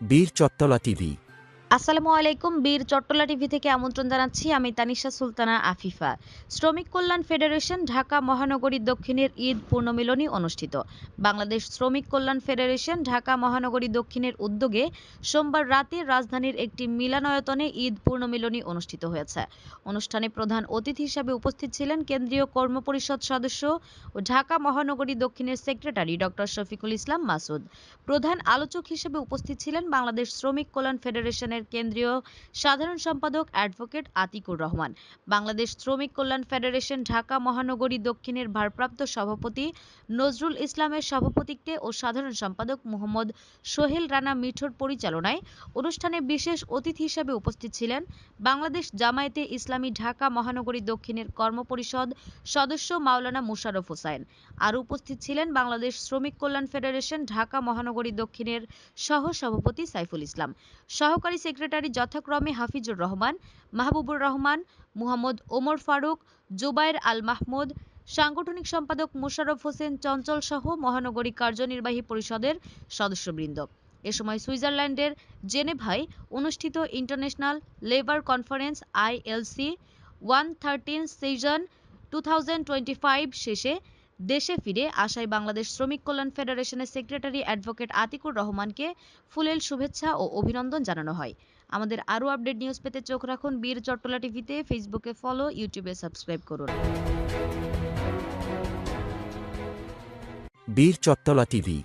বীর চত্তলা টিভি আসসালামু আলাইকুম, বীর চট্টলা টিভি থেকে আমন্ত্রণ জানাচ্ছি আমি তানিশা সুলতানা আফিফা। শ্রমিক কল্যাণ ফেডারেশন ঢাকা মহানগরী দক্ষিণের ঈদ পূর্ণমিলনী অনুষ্ঠিত। বাংলাদেশ শ্রমিক কল্যাণ ফেডারেশন ঢাকা মহানগরী দক্ষিণের উদ্যোগে সোমবার রাতে রাজধানীর একটি মিলানয়তনে ঈদ পূর্ণমিলনী অনুষ্ঠিত হয়েছে। অনুষ্ঠানে প্রধান অতিথি হিসাবে উপস্থিত ছিলেন কেন্দ্রীয় কর্মপরিষদ সদস্য ও ঢাকা মহানগরী দক্ষিণের সেক্রেটারি ডক্টর শফিকুল ইসলাম মাসুদ। প্রধান আলোচক হিসেবে উপস্থিত ছিলেন বাংলাদেশ শ্রমিক কল্যাণ ফেডারেশনের কেন্দ্রীয় সাধারণ সম্পাদক অ্যাডভোকেট আতিকুর রহমান। বাংলাদেশ শ্রমিক কল্যাণ ফেডারেশন ঢাকা মহানগরী দক্ষিণের ভারপ্রাপ্ত সভাপতি নজরুল ইসলামের সভাপতিত্বে ও সাধারণ সম্পাদক মোহাম্মদ সোহেল রানা মিঠুর পরিচালনায় অনুষ্ঠানে বিশেষ অতিথি হিসেবে উপস্থিত ছিলেন বাংলাদেশ জামায়াতে ইসলামী ঢাকা মহানগরী দক্ষিণের কর্মপরিষদ সদস্য মাওলানা মুশারফ হোসাইন। আর উপস্থিত ছিলেন বাংলাদেশ শ্রমিক কল্যাণ ফেডারেশন ঢাকা মহানগরী দক্ষিণের সহ সভাপতি সাইফুল ইসলাম। সহকারী সেক্রেটারি যথাক্রমে হাফিজুর রহমান, মাহবুবুর রহমান, মুহাম্মদ ওমর ফারুক জুবায়ের আল মাহমুদ সাংগঠনিক সম্পাদক মোশাররফ হোসেন চঞ্চল সহ মহানগরী কার্যনির্বাহী পরিষদের সদস্যবৃন্দ। এ সময় সুইজারল্যান্ডের জেনেভায় অনুষ্ঠিত international labour conference ILC one thirteen season two শেষে দেশে ফিরে আসায় বাংলাদেশ শ্রমিক কল্যাণ ফেডারেশনের সেক্রেটারি অ্যাডভোকেট আতিকুর রহমানকে ফুলেল শুভেচ্ছা ও অভিনন্দন জানানো হয়। আমাদের আরও আপডেট নিউজ পেতে চোখ রাখুন বীর চট্টলা টিভিতে, ফেসবুকে ফলো, ইউটিউবে সাবস্ক্রাইব করুন। বীর চট্টলা টিভি